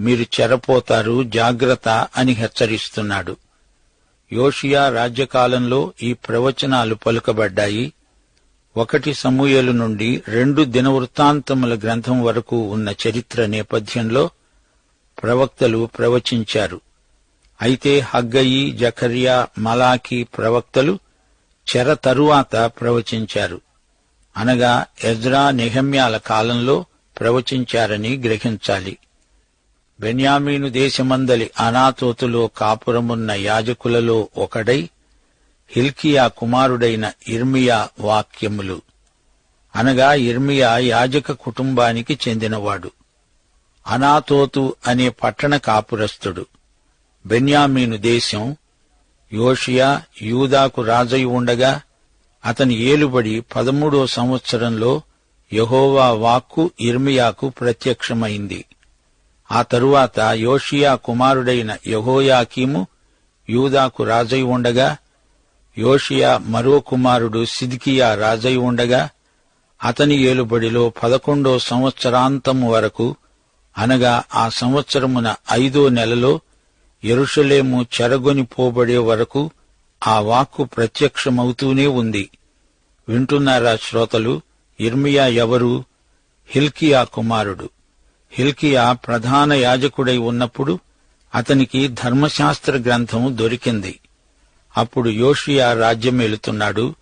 మీరు చెరపోతారు జాగ్రత్త అని హెచ్చరిస్తున్నాడు. యోషియా రాజ్యకాలంలో ఈ ప్రవచనాలు పలుకబడ్డాయి. ఒకటి సమూయలు నుండి రెండు దినవృత్తాంతముల గ్రంథం వరకు ఉన్న చరిత్ర నేపథ్యంలో ప్రవక్తలు ప్రవచించారు. అయితే హగ్గయి జఖరియా మలాకి ప్రవక్తలు చెర తరువాత ప్రవచించారు. అనగా ఎజ్రా నెహమ్యాల కాలంలో ప్రవచించారని గ్రహించాలి. బెన్యామీను దేశమందలి అనాతోతులో కాపురమున్న యాజకులలో ఒకడై హిల్కియా కుమారుడైన ఇర్మియా వాక్యములు. అనగా ఇర్మియా యాజక కుటుంబానికి చెందినవాడు. అనాతోతు అనే పట్టణ కాపురస్తుడు బెన్యామీను దేశం యోషియా యూదాకు రాజై ఉండగా అతని ఏలుబడి పదమూడో సంవత్సరంలో యహోవా వాక్కు ఇర్మియాకు ప్రత్యక్షమైంది. ఆ తరువాత యోషియా కుమారుడైన యహోయాకీము యూదాకు రాజై ఉండగా యోషియా మరో కుమారుడు సిద్కియా రాజై ఉండగా అతని ఏలుబడిలో పదకొండో సంవత్సరాంతము వరకు అనగా ఆ సంవత్సరమున ఐదో నెలలో ఎరుషలేము చెరగొని పోబడే వరకు ఆ వాక్కు ప్రత్యక్షమవుతూనే ఉంది. వింటున్నారా శ్రోతలు ఇర్మియా ఎవరు? హిల్కియా కుమారుడు. హిల్కియా ప్రధాన యాజకుడై ఉన్నప్పుడు అతనికి ధర్మశాస్త్ర గ్రంథం దొరికింది. అప్పుడు యోషియా రాజ్యమేలుతున్నాడు.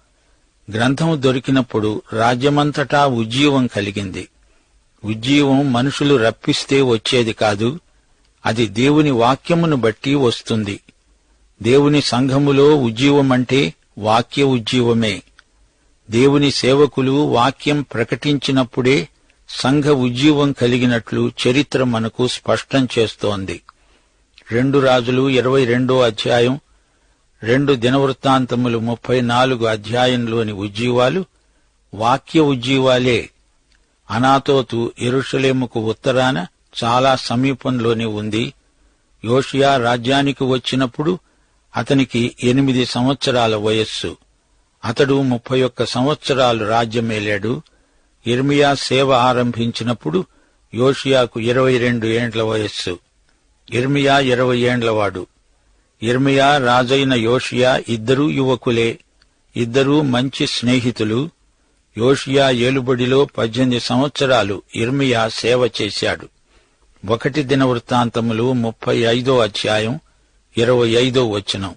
గ్రంథం దొరికినప్పుడు రాజ్యమంతటా ఉజ్జీవం కలిగింది. ఉజ్జీవం మనుషులు రప్పిస్తే వచ్చేది కాదు. అది దేవుని వాక్యమును బట్టి వస్తుంది. దేవుని సంఘములో ఉజ్జీవమంటే వాక్య ఉజ్జీవమే. దేవుని సేవకులు వాక్యం ప్రకటించినప్పుడే సంఘ ఉజ్జీవం కలిగినట్లు చరిత్ర మనకు స్పష్టం చేస్తోంది. రెండు రాజులు ఇరవై రెండో అధ్యాయం రెండు దినవృత్తాంతములు ముప్పై నాలుగు అధ్యాయంలోని ఉజ్జీవాలు వాక్య ఉజ్జీవాలే. అనాతోతు ఎరుషలేముకు ఉత్తరాన చాలా సమీపంలోనే ఉంది. యోషియా రాజ్యానికి వచ్చినప్పుడు అతనికి ఎనిమిది సంవత్సరాల వయస్సు. అతడు ముప్పై ఒక్క సంవత్సరాలు రాజ్యమేలాడు. ఇర్మియా సేవ ఆరంభించినప్పుడు యోషియాకు ఇరవై రెండు ఏండ్ల వయస్సు. ఇర్మియా ఇరవై ఏండ్లవాడు ఇర్మియా రాజైన యోషియా ఇద్దరూ యువకులే. ఇద్దరూ మంచి స్నేహితులు. యోషియా ఏలుబడిలో పద్దెనిమిది సంవత్సరాలు ఇర్మియా సేవ చేశాడు. ఒకటి దిన వృత్తాంతములు ముప్పై ఐదో అధ్యాయం ఇరవై ఐదో వచనం.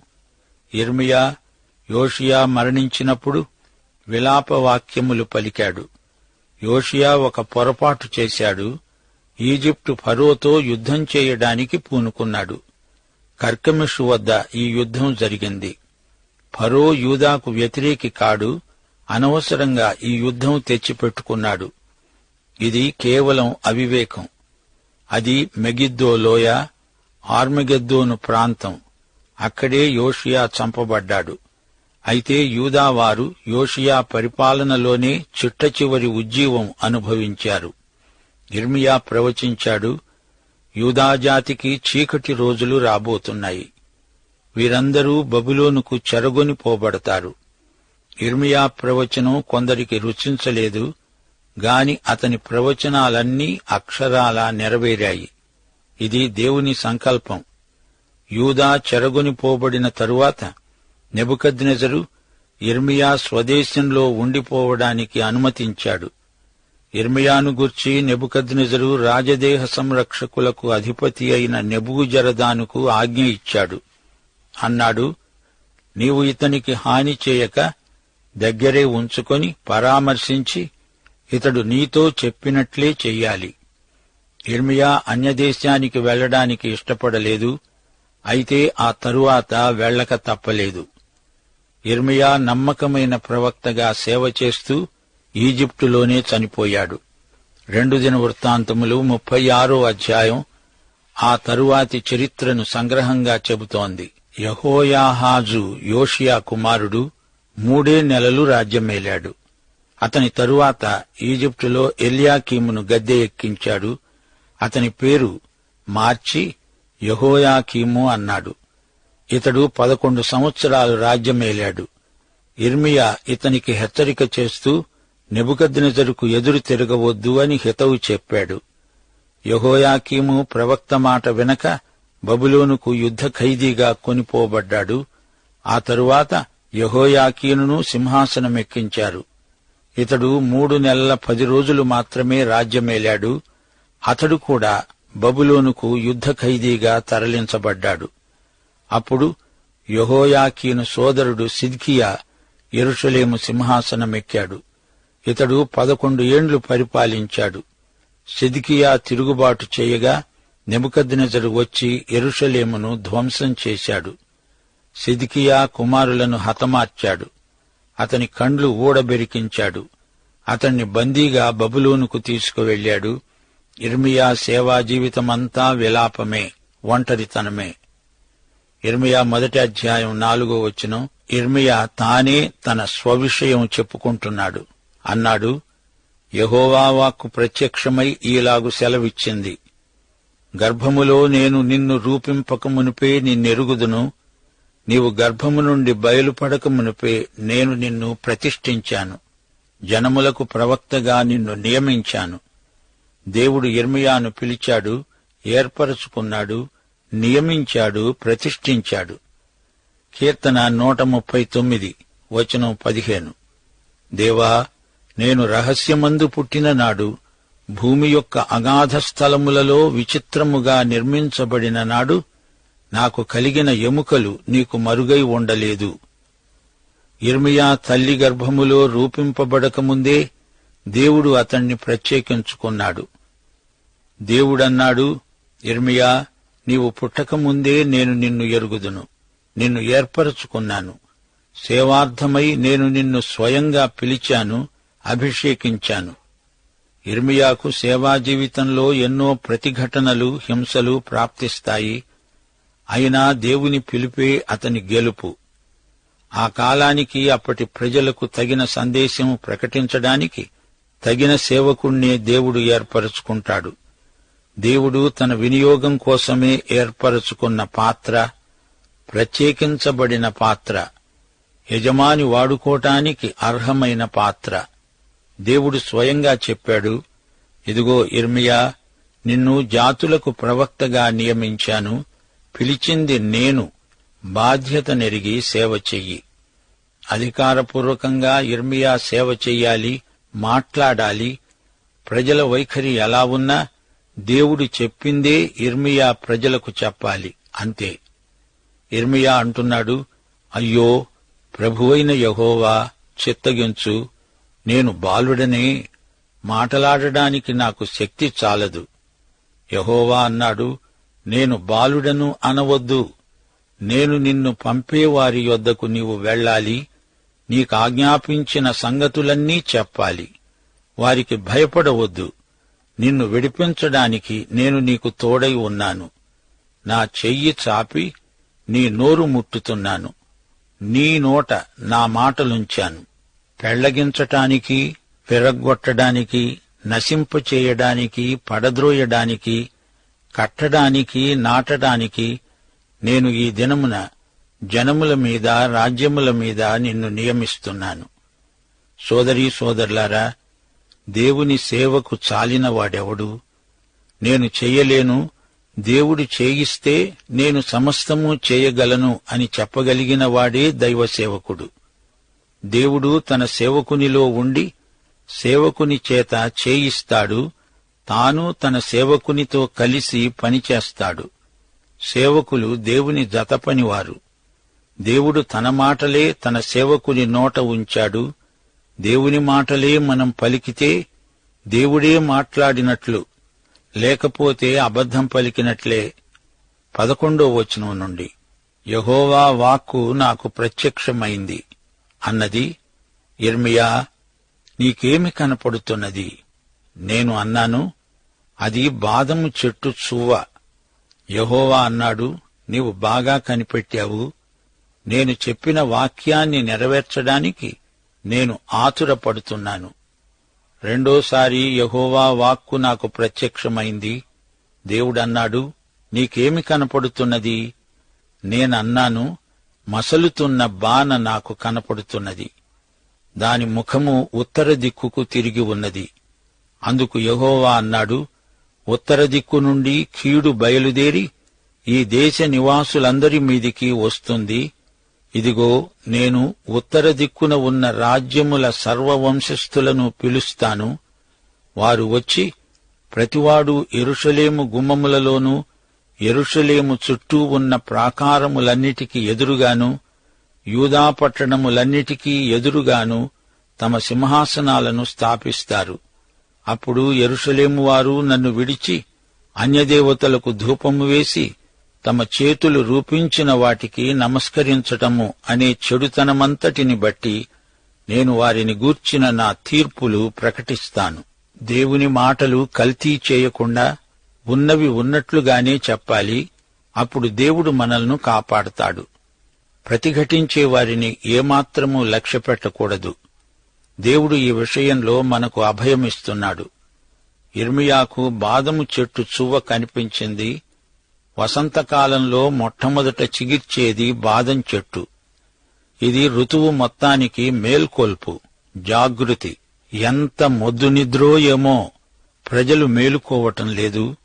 ఇర్మియా యోషియా మరణించినప్పుడు విలాపవాక్యములు పలికాడు. యోషియా ఒక పొరపాటు చేశాడు. ఈజిప్టు ఫరోతో యుద్ధం చేయడానికి పూనుకున్నాడు. కర్కమిషు వద్ద ఈ యుద్ధం జరిగింది. ఫరో యూదాకు వ్యతిరేకి కాడు. అనవసరంగా ఈ యుద్ధం తెచ్చిపెట్టుకున్నాడు. ఇది కేవలం అవివేకం. అది మెగిద్దో లోయ ఆర్మగెద్దోను ప్రాంతం. అక్కడే యోషియా చంపబడ్డాడు. అయితే యూదావారు యోషియా పరిపాలనలోనే చిట్ట చివరి ఉజ్జీవం అనుభవించారు. ఇర్మియా ప్రవచించాడు యూదాజాతికి చీకటి రోజులు రాబోతున్నాయి. వీరందరూ బబులోనుకు చెరగొని పోబడతారు. ఇర్మియా ప్రవచనం కొందరికి రుచించలేదు గాని అతని ప్రవచనాలన్నీ అక్షరాలా నెరవేరాయి. ఇది దేవుని సంకల్పం. యూదా చెరగొని పోబడిన తరువాత నెబుకద్నెజరు ఇర్మియా స్వదేశంలో ఉండిపోవడానికి అనుమతించాడు. ఇర్మియాను గూర్చి నెబుకద్నెజరు రాజదేహ సంరక్షకులకు అధిపతి అయిన నెబుగుజరదానుకు ఆజ్ఞ ఇచ్చాడు. అన్నాడు నీవు ఇతనికి హాని చేయక దగ్గరే ఉంచుకొని పరామర్శించి ఇతడు నీతో చెప్పినట్లే చెయ్యాలి. ఇర్మియా అన్యదేశానికి వెళ్ళడానికి ఇష్టపడలేదు అయితే ఆ తరువాత వెళ్ళక తప్పలేదు. ఇర్మియా నమ్మకమైన ప్రవక్తగా సేవ చేస్తూ ఈజిప్టులోనే చనిపోయాడు. రెండు దిన వృత్తాంతములు ముప్పై ఆరో అధ్యాయం ఆ తరువాతి చరిత్రను సంగ్రహంగా చెబుతోంది. యహోయాహాజు యోషియా కుమారుడు మూడే నెలలు రాజ్యమేలాడు. అతని తరువాత ఈజిప్టులో ఎల్యాకీమును గద్దె ఎక్కించాడు. అతని పేరు మార్చి యహోయాకీము అన్నాడు. ఇతడు పదకొండు సంవత్సరాలు రాజ్యమేలాడు. ఇర్మియా ఇతనికి హెచ్చరిక చేస్తూ నెబుకద్నెజరుకు ఎదురు తిరగవద్దు అని హితవు చెప్పాడు. యహోయాకీము ప్రవక్త మాట వెనక బబులోనుకు యుద్ధ ఖైదీగా కొనిపోబడ్డాడు. ఆ తరువాత యహోయాకీనును సింహాసనమెక్కించారు. ఇతడు మూడు నెలల పది రోజులు మాత్రమే రాజ్యమేలాడు. అతడు కూడా బబులోనుకు యుద్ధ ఖైదీగా తరలించబడ్డాడు. అప్పుడు యహోయాకీను సోదరుడు సిద్కియా ఎరుషలేము సింహాసనమెక్కాడు. ఇతడు పదకొండు ఏండ్లు పరిపాలించాడు. సిద్కియా తిరుగుబాటు చేయగా నెబుకద్నెజరు వచ్చి ఎరుషలేమును ధ్వంసం చేశాడు. సిద్కియా కుమారులను హతమార్చాడు. అతని కండ్లు ఊడబెరికించాడు. అతన్ని బందీగా బబులోనుకు తీసుకువెళ్ళాడు ఇర్మియా సేవా జీవితమంతా విలాపమే ఒంటరితనమే. ఇర్మియా మొదటి అధ్యాయం నాలుగో వచనం ఇర్మియా తానే తన స్వవిషయం చెప్పుకుంటున్నాడు. అన్నాడు యహోవా వాక్కు ప్రత్యక్షమై ఈలాగు సెలవిచ్చింది. గర్భములో నేను నిన్ను రూపింపక మునిపే నిన్నెరుగుదును నీవు గర్భము నుండి బయలుపడక మునిపే నేను నిన్ను ప్రతిష్ఠించాను. జనములకు ప్రవక్తగా నిన్ను నియమించాను. దేవుడు ఇర్మియాను పిలిచాడు ఏర్పరచుకున్నాడు నియమించాడు ప్రతిష్ఠించాడు. కీర్తన నూట ముప్పై తొమ్మిది వచనం పదిహేను. దేవా నేను రహస్యమందు పుట్టిన నాడు భూమి యొక్క అగాధ స్థలములలో విచిత్రముగా నిర్మించబడిన నాడు నాకు కలిగిన ఎముకలు నీకు మరుగై ఉండలేదు. ఇర్మియా తల్లి గర్భములో రూపింపబడకముందే దేవుడు అతణ్ణి ప్రత్యేకించుకున్నాడు. దేవుడన్నాడు ఇర్మియా నీవు పుట్టకముందే నేను నిన్ను ఎరుగుదును. నిన్ను ఏర్పరచుకున్నాను. సేవార్థమై నేను నిన్ను స్వయంగా పిలిచాను అభిషేకించాను. ఇర్మియాకు సేవా జీవితంలో ఎన్నో ప్రతిఘటనలు హింసలు ప్రాప్తిస్తాయి. అయినా దేవుని పిలిపే అతని గెలుపు. ఆ కాలానికి అప్పటి ప్రజలకు తగిన సందేశం ప్రకటించడానికి తగిన సేవకుణ్ణే దేవుడు ఏర్పరచుకుంటాడు. దేవుడు తన వినియోగం కోసమే ఏర్పరచుకున్న పాత్ర ప్రత్యేకించబడిన పాత్ర యజమాని వాడుకోటానికి అర్హమైన పాత్ర. దేవుడు స్వయంగా చెప్పాడు ఇదిగో ఇర్మియా నిన్ను జాతులకు ప్రవక్తగా నియమించాను. పిలిచింది నేను. బాధ్యత నెరిగి సేవ చెయ్యి. అధికారపూర్వకంగా ఇర్మియా సేవ చెయ్యాలి మాట్లాడాలి. ప్రజల వైఖరి ఎలా ఉన్నా దేవుడు చెప్పిందే ఇర్మియా ప్రజలకు చెప్పాలి అంతే. ఇర్మియా అంటున్నాడు అయ్యో ప్రభువైన యహోవా చిత్తగించు నేను బాలుడనే మాటలాడడానికి నాకు శక్తి చాలదు. యహోవా అన్నాడు నేను బాలుడను అనవద్దు. నేను నిన్ను పంపేవారి యొద్దకు నీవు వెళ్ళాలి నీకాజ్ఞాపించిన సంగతులన్నీ చెప్పాలి. వారికి భయపడవద్దు. నిన్ను విడిపించడానికి నేను నీకు తోడై ఉన్నాను. నా చెయ్యి చాపి నీ నోరు ముట్టుతున్నాను. నీ నోట నా మాటలుంచాను. పెళ్ళగించటానికి విరగ్గొట్టడానికి నశింపచేయడానికి పడద్రోయడానికి కట్టడానికి నాటడానికి నేను ఈ దినమున జనముల మీద రాజ్యముల మీద నిన్ను నియమిస్తున్నాను. సోదరీ సోదరులారా దేవుని సేవకు చాలిన వాడెవడు నేను చెయ్యలేను దేవుడు చేయిస్తే నేను సమస్తము చేయగలను అని చెప్పగలిగిన వాడే దైవ సేవకుడు దేవుడు తన సేవకునిలో ఉండి సేవకుని చేత చేయిస్తాడు తాను తన సేవకునితో కలిసి పనిచేస్తాడు. సేవకులు దేవుని జతపనివారు. దేవుడు తన మాటలే తన సేవకుని నోట ఉంచాడు దేవుని మాటలే మనం పలికితే దేవుడే మాట్లాడినట్లు లేకపోతే అబద్ధం పలికినట్లే. పదకొండో వచనం నుండి యహోవా వాక్కు నాకు ప్రత్యక్షమైంది అన్నది ఇర్మియా నీకేమి కనపడుతున్నది? నేను అన్నాను అది బాదము చెట్టు చువ్వ. యహోవా అన్నాడు నీవు బాగా కనిపెట్టావు. నేను చెప్పిన వాక్యాన్ని నెరవేర్చడానికి నేను ఆతురపడుతున్నాను. రెండోసారి యహోవా వాక్కు నాకు ప్రత్యక్షమైంది. దేవుడన్నాడు నీకేమి కనపడుతున్నది? నేనన్నాను మసలుతున్న బాన నాకు కనపడుతున్నది. దాని ముఖము ఉత్తర దిక్కుకు తిరిగి ఉన్నది. అందుకు యహోవా అన్నాడు ఉత్తర దిక్కు నుండి కీడు బయలుదేరి ఈ దేశ నివాసులందరి మీదికి వస్తుంది. ఇదిగో నేను ఉత్తర దిక్కున ఉన్న రాజ్యముల సర్వవంశస్థులను పిలుస్తాను. వారు వచ్చి ప్రతివాడు ఎరుషలేము గుమ్మములలోనూ ఎరుషలేము చుట్టూ ఉన్న ప్రాకారములన్నిటికీ ఎదురుగాను యూదాపట్టణములన్నిటికీ ఎదురుగాను తమ సింహాసనాలను స్థాపిస్తారు. అప్పుడు ఎరుషలేము వారు నన్ను విడిచి అన్యదేవతలకు ధూపము వేసి తమ చేతులు రూపించిన వాటికి నమస్కరించటము అనే చెడుతనమంతటిని బట్టి నేను వారిని గూర్చిన నా తీర్పులు ప్రకటిస్తాను. దేవుని మాటలు కల్తీ చేయకుండా ఉన్నవి ఉన్నట్లుగానే చెప్పాలి. అప్పుడు దేవుడు మనల్ని కాపాడతాడు. ప్రతిఘటించే వారిని ఏమాత్రమూ లక్ష్యపెట్టకూడదు. దేవుడు ఈ విషయంలో మనకు అభయమిస్తున్నాడు. ఇర్మియాకు బాదము చెట్టు చువ్వ కనిపించింది. వసంతకాలంలో మొట్టమొదట చిగిర్చేది బాదం చెట్టు. ఇది ఋతువు మొత్తానికి మేల్కొల్పు జాగృతి. ఎంత మొద్దు నిద్రో ఏమో ప్రజలు మేలుకోవటం లేదు.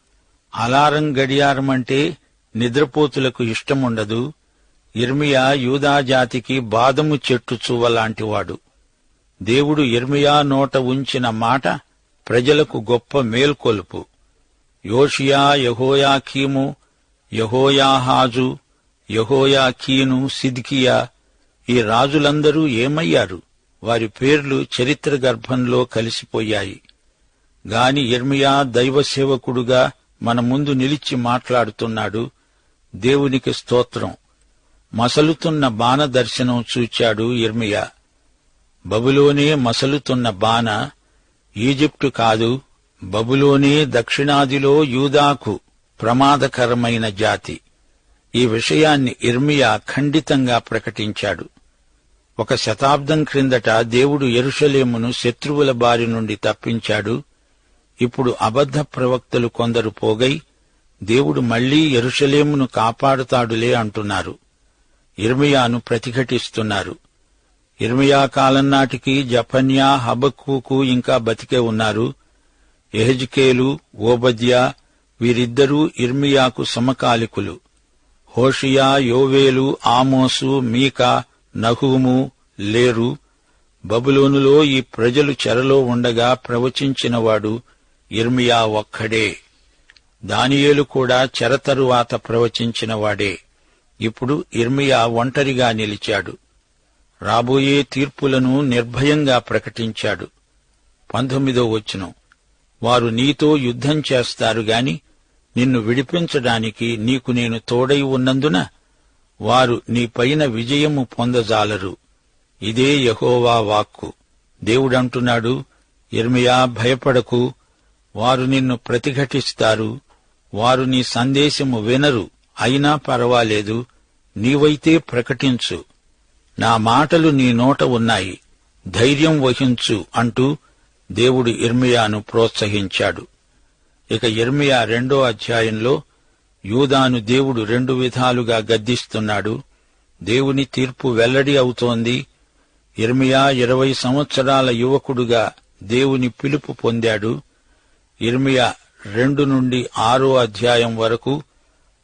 అలారం గడియారమంటే నిద్రపోతులకు ఇష్టముండదు. ఇర్మియా యూదాజాతికి బాదము చెట్టు చువ్వలాంటివాడు దేవుడు ఇర్మియా నోట ఉంచిన మాట ప్రజలకు గొప్ప మేల్కొలుపు. యోషియా యహోయాకీము యహోయాహాజు యహోయాకీను సిద్కియా ఈ రాజులందరూ ఏమయ్యారు? వారి పేర్లు చరిత్ర గర్భంలో కలిసిపోయాయి. గాని ఇర్మియా దైవ సేవకుడుగా మన ముందు నిలిచి మాట్లాడుతున్నాడు. దేవునికి స్తోత్రం. మసలుతున్న బాణ దర్శనం చూచాడు ఇర్మియా బబులోనే మసలుతున్న బాణ ఈజిప్టు కాదు బబులోనే దక్షిణాదిలో యూదాకు. ప్రమాదకరమైన జాతి. ఈ విషయాన్ని ఇర్మియా ఖండితంగా ప్రకటించాడు. ఒక శతాబ్దం క్రిందట దేవుడు ఎరుషలేమును శత్రువుల బారి నుండి తప్పించాడు. ఇప్పుడు అబద్ధ ప్రవక్తలు కొందరు పోగై దేవుడు మళ్ళీ ఎరుషలేమును కాపాడుతాడులే అంటున్నారు. ఇర్మియాను ప్రతిఘటిస్తున్నారు. ఇర్మియా కాలం నాటికి జపన్యా హబక్కుకు ఇంకా బతికే ఉన్నారు. ఎహజ్కేలు ఓబద్యా వీరిద్దరూ ఇర్మియాకు సమకాలికులు. హోషియా యోవేలు ఆమోసు మీకా నహూము లేరు. బబులోనులో ఈ ప్రజలు చెరలో ఉండగా ప్రవచించినవాడు ఇర్మియా ఒక్కడే. దానియేలు కూడా చెర తరువాత ప్రవచించినవాడే. ఇప్పుడు ఇర్మియా ఒంటరిగా నిలిచాడు. రాబోయే తీర్పులను నిర్భయంగా ప్రకటించాడు. పంతొమ్మిదో వచనం. వారు నీతో యుద్ధం చేస్తారు గాని నిన్ను విడిపించడానికి నీకు నేను తోడై ఉన్నందున వారు నీపైన విజయము పొందజాలరు. ఇదే యహోవా వాక్కు. దేవుడంటున్నాడు ఇర్మియా భయపడకు. వారు నిన్ను ప్రతిఘటిస్తారు. వారు నీ సందేశము వినరు. అయినా పర్వాలేదు. నీవైతే ప్రకటించు. నా మాటలు నీ నోట ఉన్నాయి. ధైర్యం వహించు అంటూ దేవుడు ఇర్మియాను ప్రోత్సహించాడు. ఇక ఇర్మియా రెండో అధ్యాయంలో యూదాను దేవుడు రెండు విధాలుగా గద్దిస్తున్నాడు. దేవుని తీర్పు వెల్లడి అవుతోంది. ఇర్మియా ఇరవై సంవత్సరాల యువకుడుగా దేవుని పిలుపు పొందాడు. ఇర్మియా రెండు నుండి ఆరో అధ్యాయం వరకు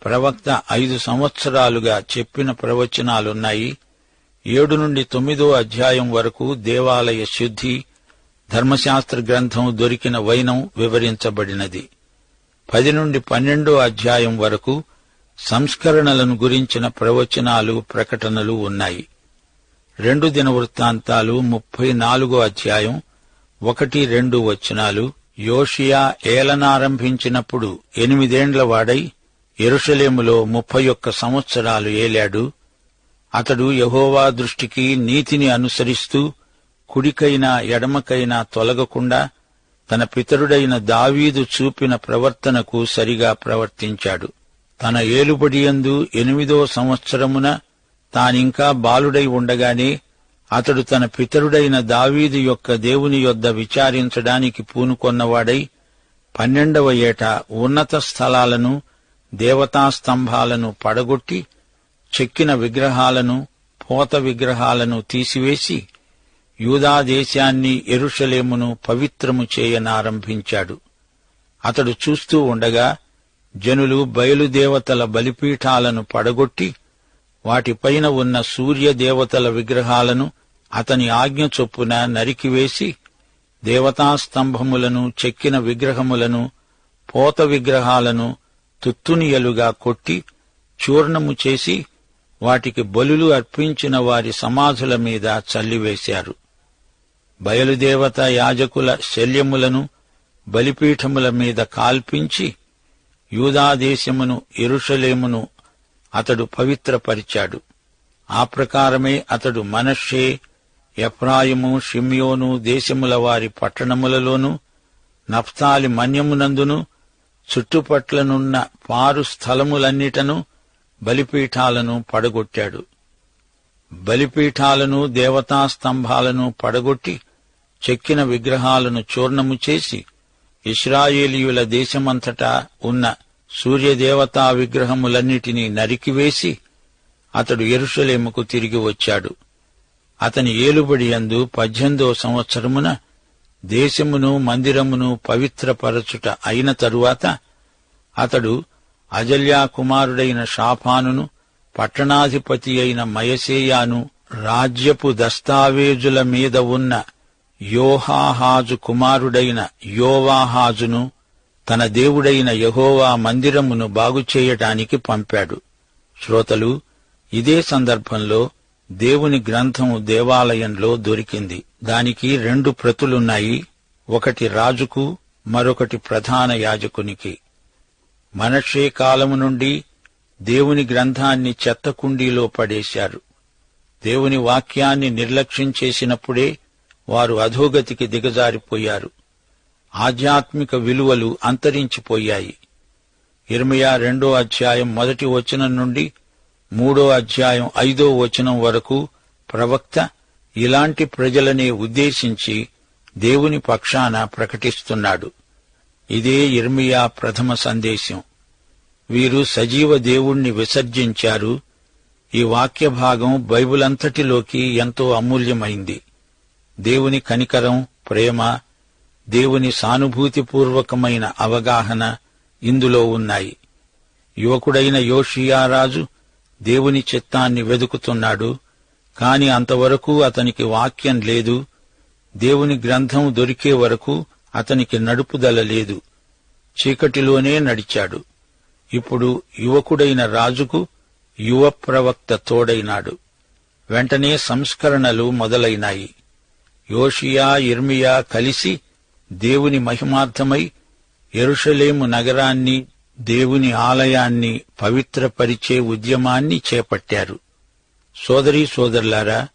ప్రవక్త ఐదు సంవత్సరాలుగా చెప్పిన ప్రవచనాలున్నాయి. ఏడు నుండి తొమ్మిదో అధ్యాయం వరకు దేవాలయ శుద్ధి ధర్మశాస్త్ర గ్రంథం దొరికిన వైనం వివరించబడినది. పది నుండి పన్నెండో అధ్యాయం వరకు సంస్కరణలను గురించిన ప్రవచనాలు ప్రకటనలు ఉన్నాయి. రెండు దిన వృత్తాంతాలు ముప్పై నాలుగో అధ్యాయం ఒకటి రెండు వచనాలు యోషియా ఏలనారంభించినప్పుడు ఎనిమిదేండ్ల వాడై ఎరుషలేములో ముప్పై ఒక్క సంవత్సరాలు ఏలాడు. అతడు యహోవా దృష్టికి నీతిని అనుసరిస్తూ కుడికైనా ఎడమకైనా తొలగకుండా తన పితరుడైన దావీదు చూపిన ప్రవర్తనకు సరిగా ప్రవర్తించాడు. తన ఏలుబడియందు ఎనిమిదో సంవత్సరమున తానింకా బాలుడై ఉండగానే అతడు తన పితరుడైన దావీదు యొక్క దేవుని యొద్ద విచారించడానికి పూనుకొన్నవాడై పన్నెండవ ఏట ఉన్నత స్థలాలను దేవతా స్తంభాలను పడగొట్టి చెక్కిన విగ్రహాలను పోత విగ్రహాలను తీసివేసి యూదాదేశాన్ని ఎరుషలేమును పవిత్రము చేయనారంభించాడు. అతడు చూస్తూ ఉండగా జనులు బయలుదేవతల బలిపీఠాలను పడగొట్టి వాటిపైన ఉన్న సూర్యదేవతల విగ్రహాలను అతని ఆజ్ఞ చొప్పున నరికివేసి దేవతాస్తంభములను చెక్కిన విగ్రహములను పోత విగ్రహాలను తుత్తునియలుగా కొట్టి చూర్ణము చేసి వాటికి బలులు అర్పించిన వారి సమాధుల మీద చల్లివేశారు. బయలుదేవత యాజకుల శల్యములను బలిపీఠముల మీద కాల్పించి యూదాదేశమును ఎరుషలేమును అతడు పవిత్రపరిచాడు. ఆ ప్రకారమే అతడు మనషే ఎఫ్రాయిము షిమ్యోను దేశముల వారి పట్టణములలోనూ నఫ్తాలి మన్యమునందును చుట్టుపట్లనున్న పారు స్థలములన్నిటను బలిపీఠాలను పడగొట్టాడు. బలిపీఠాలను దేవతాస్తంభాలను పడగొట్టి చెక్కిన విగ్రహాలను చూర్ణము చేసి ఇస్రాయేలీయుల దేశమంతటా ఉన్న సూర్యదేవతా విగ్రహములన్నిటినీ నరికివేసి అతడు ఎరుషలేముకు తిరిగి వచ్చాడు. అతని ఏలుబడి అందు పద్దెనిమిదో సంవత్సరమున దేశమును మందిరమును పవిత్రపరచుట అయిన తరువాత అతడు అజల్యా కుమారుడైన షాఫానును పట్టణాధిపతి అయిన మయసేయాను రాజ్యపు దస్తావేజుల మీద ఉన్న యోహాహాజు కుమారుడైన యోవాహాజును తన దేవుడైన యహోవా మందిరమును బాగుచేయటానికి పంపాడు. శ్రోతలు ఇదే సందర్భంలో దేవుని గ్రంథము దేవాలయంలో దొరికింది. దానికి రెండు ప్రతులున్నాయి. ఒకటి రాజుకు మరొకటి ప్రధాన యాజకునికి. మనషే కాలము నుండి దేవుని గ్రంథాన్ని చెత్తకుండీలో పడేశారు. దేవుని వాక్యాన్ని నిర్లక్ష్యం చేసినప్పుడే వారు అధోగతికి దిగజారిపోయారు. ఆధ్యాత్మిక విలువలు అంతరించిపోయాయి. ఇరమయా రెండో అధ్యాయం మొదటి వచనం నుండి మూడో అధ్యాయం ఐదో వచనం వరకు ప్రవక్త ఇలాంటి ప్రజలనే ఉద్దేశించి దేవుని పక్షాన ప్రకటిస్తున్నాడు. ఇదే ఇర్మియా ప్రథమ సందేశం. వీరు సజీవ దేవుణ్ణి విసర్జించారు. ఈ వాక్య భాగం బైబిలంతటిలోకి ఎంతో అమూల్యమైంది. దేవుని కనికరం ప్రేమ దేవుని సానుభూతిపూర్వకమైన అవగాహన ఇందులో ఉన్నాయి. యువకుడైన యోషియారాజు దేవుని చిత్తాన్ని వెదుకుతున్నాడు కాని అంతవరకు అతనికి వాక్యం లేదు. దేవుని గ్రంథం దొరికే వరకు అతనికి నడుపుదల లేదు. చీకటిలోనే నడిచాడు. ఇప్పుడు యువకుడైన రాజుకు యువ ప్రవక్త తోడైనాడు. వెంటనే సంస్కరణలు మొదలైనాయి. యోషియా ఇర్మియా కలిసి దేవుని మహిమార్థమై ఎరుషలేము నగరాన్ని దేవుని ఆలయాన్ని పవిత్రపరిచే ఉద్యమాన్ని చేపట్టారు. సోదరీ సోదరులారా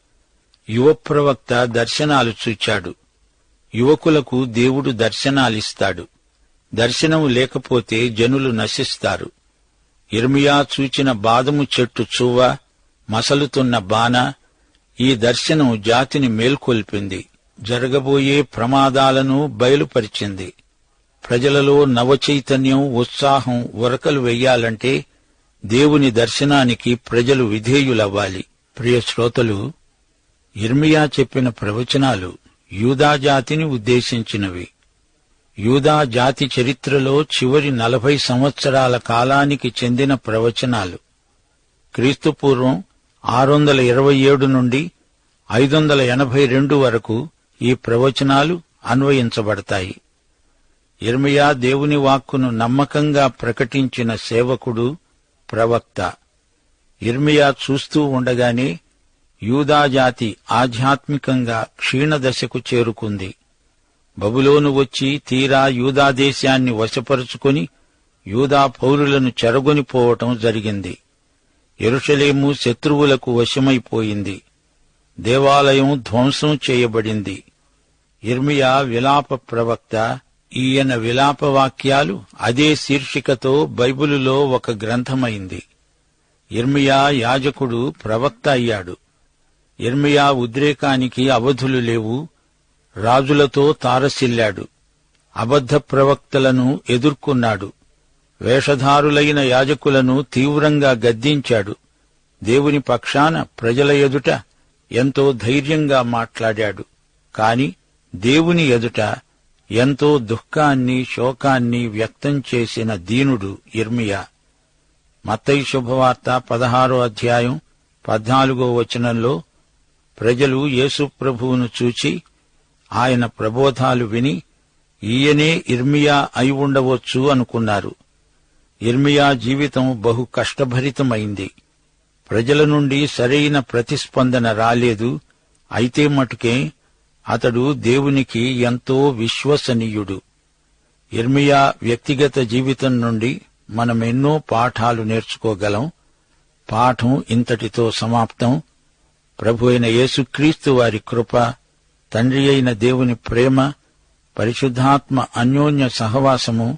యువ ప్రవక్త దర్శనాలు చూచాడు. యువకులకు దేవుడు దర్శనాలిస్తాడు. దర్శనం లేకపోతే జనులు నశిస్తారు. ఇర్మియా చూచిన బాదము చెట్టు చువ్వ మసలుతున్న బాన ఈ దర్శనం జాతిని మేల్కొల్పింది. జరగబోయే ప్రమాదాలను బయలుపరిచింది. ప్రజలలో నవచైతన్యం ఉత్సాహం ఉరకలు వెయ్యాలంటే దేవుని దర్శనానికి ప్రజలు విధేయులవ్వాలి. ప్రియ శ్రోతలు ఇర్మియా చెప్పిన ప్రవచనాలు యూదా జాతిని ఉద్దేశించినవి. యూదా జాతి చరిత్రలో చివరి నలభై సంవత్సరాల కాలానికి చెందిన ప్రవచనాలు. క్రీస్తుపూర్వం ఆరు వందల ఇరవై ఏడు నుండి ఐదు వందల ఎనభై రెండు వరకు ఈ ప్రవచనాలు అన్వయించబడతాయి. ఇర్మియా దేవుని వాక్కును నమ్మకంగా ప్రకటించిన సేవకుడు ప్రవక్త. ఇర్మియా చూస్తూ ఉండగానే యూదాజాతి ఆధ్యాత్మికంగా క్షీణదశకు చేరుకుంది. బబులోను వచ్చి తీరా యూదాదేశాన్ని వశపరుచుకొని యూదా పౌరులను చెరగొనిపోవటం జరిగింది. ఎరుషలేము శత్రువులకు వశమైపోయింది. దేవాలయం ధ్వంసం చేయబడింది. ఇర్మియా విలాప ప్రవక్త ఈయన విలాప వాక్యాలు అదే శీర్షికతో బైబిలులో ఒక గ్రంథమైంది. ఇర్మియా యాజకుడు ప్రవక్త అయ్యాడు. ఇర్మియా ఉద్రేకానికి అవధులు లేవు. రాజులతో తారసిల్లాడు. అబద్ధ ప్రవక్తలను ఎదుర్కొన్నాడు. వేషధారులైన యాజకులను తీవ్రంగా గద్దించాడు. దేవుని పక్షాన ప్రజల ఎదుట ఎంతో ధైర్యంగా మాట్లాడాడు. కాని దేవుని ఎదుట ఎంతో దుఃఖాన్ని శోకాన్ని వ్యక్తం చేసిన దీనుడు ఇర్మియా మత్తయి శుభవార్త పదహారో అధ్యాయం పద్నాలుగో వచనంలో ప్రజలు యేసుప్రభువును చూచి ఆయన ప్రబోధాలు విని ఈయనే ఇర్మియా అయి ఉండవచ్చు అనుకున్నారు. ఇర్మియా జీవితం బహు కష్టభరితమైంది. ప్రజల నుండి సరైన ప్రతిస్పందన రాలేదు. అయితే మటుకే అతడు దేవునికి ఎంతో విశ్వసనీయుడు. ఇర్మియా వ్యక్తిగత జీవితం నుండి మనమెన్నో పాఠాలు నేర్చుకోగలం. పాఠం ఇంతటితో సమాప్తం. ప్రభు అయిన యేసుక్రీస్తు వారి కృప తండ్రి అయిన దేవుని ప్రేమ పరిశుద్ధాత్మ అన్యోన్య సహవాసము